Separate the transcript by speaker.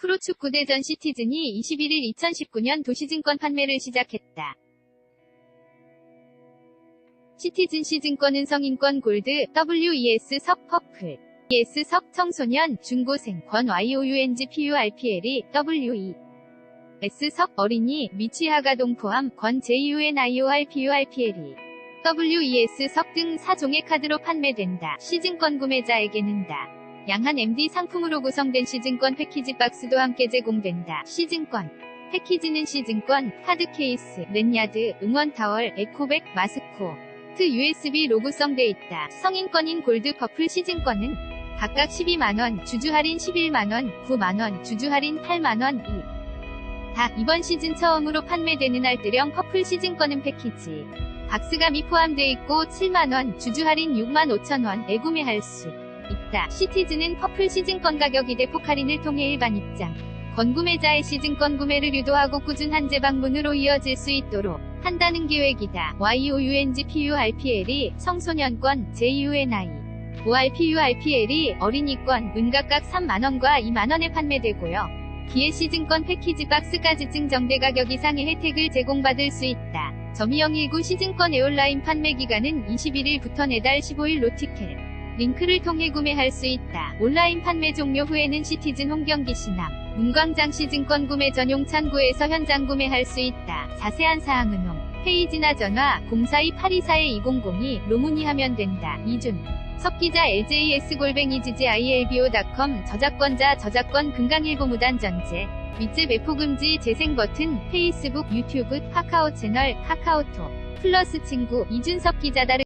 Speaker 1: 프로축구 대전 시티즌이 21일 2019년 도시증권 판매를 시작했다. 시티즌 시증권은 성인권 골드, WES 석 퍼플, ES 석 청소년, 중고생, 권 YOUNG PURPL이 WE S석 어린이, 미취하가동 포함, 권 JUNIOR PURPL이 WES석 등 4종의 카드로 판매된다. 시즌권 구매자에게는 다. 양한 MD 상품으로 구성된 시즌권 패키지 박스도 함께 제공된다. 시즌권 패키지는 시즌권, 카드 케이스, 랜야드, 응원 타월, 에코백, 마스코, 트 USB 로고성 돼 있다. 성인권인 골드 퍼플 시즌권은 각각 12만원, 주주 할인 11만원, 9만원, 주주 할인 8만원, 2. 다 이번 시즌 처음으로 판매되는 알뜰형 퍼플 시즌권은 패키지. 박스가 미포함돼 있고 7만원, 주주 할인 6만 5천원에 구매할 수 있다. 시티즌은 퍼플 시즌권 가격 이 대폭 할인을 통해 일반 입장. 건구매자의 시즌권 구매를 유도하고 꾸준한 재방문으로 이어질 수 있도록 한다는 계획이다. YOUNG PURPL이 청소년권 JUNI ORPURPL이 어린이권 은각각 3만원과 2만원에 판매되고요. 기회 시즌권 패키지 박스까지 증정대 가격 이상의 혜택을 제공받을 수 있다. 점이형19 시즌권 에온라인 판매 기간은 21일부터 내달 15일 로 티켓 링크를 통해 구매할 수 있다. 온라인 판매 종료 후에는 시티즌 홍경기 시남 문광장 시즌권 구매 전용 창구에서 현장 구매할 수 있다. 자세한 사항은 홈 페이지나 전화 042-824-2002 로 문의하면 된다. 이준 석기자 ljs골뱅이지지ilbo.com 저작권자 저작권 금강일보 무단 전제 밑제 매포 금지 재생 버튼 페이스북 유튜브 카카오 채널 카카오톡 플러스 친구 이준석 기자 다른